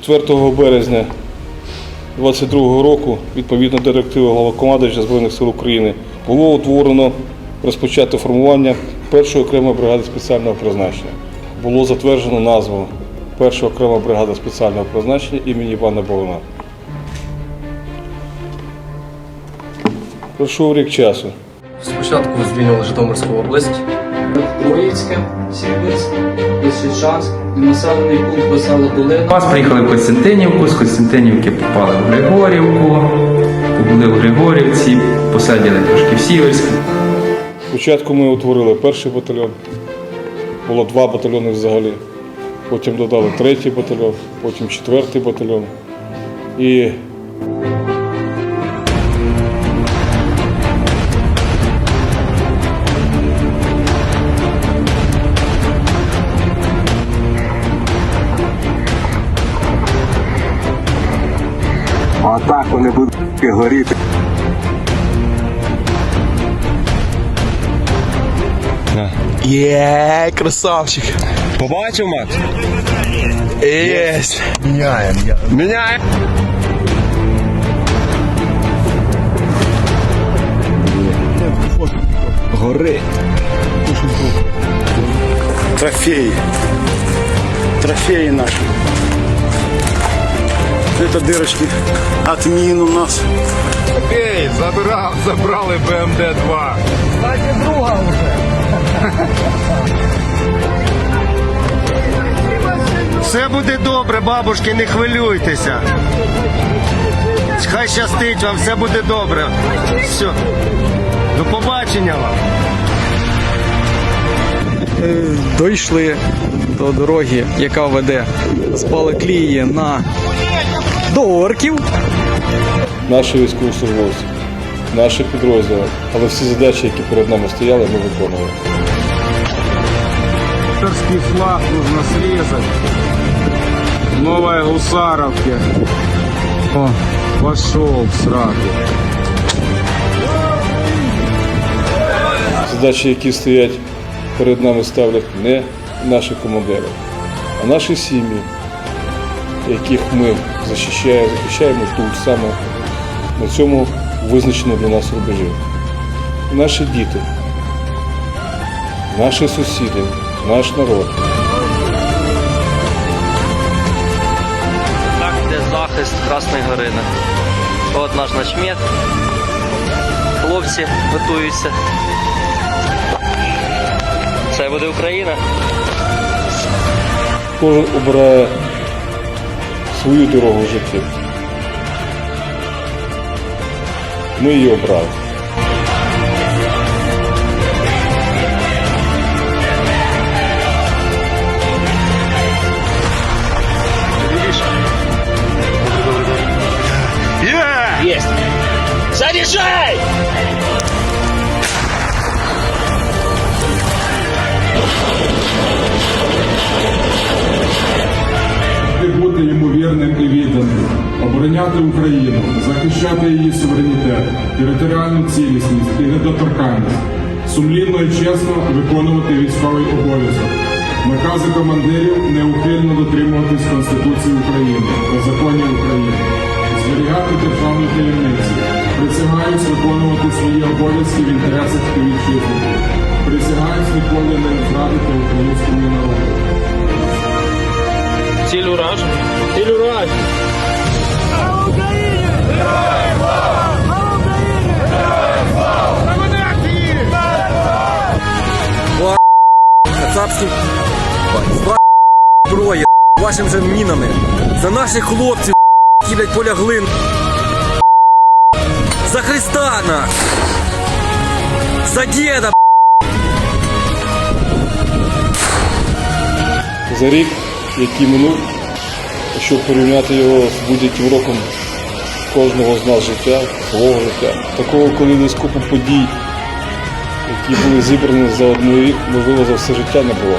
4 березня 2022 року, відповідно директиви Головкомандуюча Збройних сил України, було утворено розпочато формування першої окремої бригади спеціального призначення. Було затверджено назву Перша окрема бригада спеціального призначення імені Івана Богуна. Пройшов рік часу. Спочатку звільнили Житомирську область. Троїцьке, Сіверськ, Лисичанськ, населений пункт Весела Долина. Вас приїхали в Костянтинівку, з Костянтинівки попали в Григорівку, побули в Григорівці, посадили трошки в Сіверськ. Спочатку ми утворили перший батальйон, було два батальйони взагалі. Потім додали третій батальйон, потім четвертий батальйон. І А так вони будуть горіти. Є, красавчик. Побачив, Макс? Єсть. Міняємо. Міняємо. Гори. Трофеи. Трофеи наши. Это дырочки от мин у нас. Ей, забрав, забрали БМД-2. Все буде добре, бабушки, не хвилюйтеся. Хай щастить вам, все буде добре. Все. До побачення вам. дійшли до дороги, яка веде з Балаклії на до орків. наші військовослужбовці, наші підрозділи, але всі задачі, які перед нами стояли, ми виконували. Авторский флаг нужно срезать. В Новой Гусаровке. О, пошел сраку. Задачі, які стоять перед нами, ставлять не наші командири, а наші сім'ї, яких ми захищаємо, захищаємо тут саме на цьому визначеному для нас рубежі. Наші діти, наші сусіди, наш народ. Так йде захист Красної Горини. От наш начмет. Хлопці готуються. Це буде Україна. Кожен обирає свою дорогу в житті. Ми її обрали. бути Обороняти Україну, захищати її суверенітет, територіальну цілісність і недоторканність, сумлінно і чесно виконувати військовий обов'язок, накази командирів неухильно дотримуватись Конституції України та законів України, зберігати державні таємниці, присягаюсь виконувати свої обов'язки в інтересах співвітчизників, присягаюсь ніколи не зрадити українському народу. Ціль уражена. Кацапським зброя вашим же мінами. За наших хлопців, блядь, полягли. За Христа на. За діда. За рік, який минув, щоб порівняти його з будь-яким роком кожного з нас життя, свого життя, такого коли десь купу подій, які були зібрані за один рік, можливо, за все життя не було.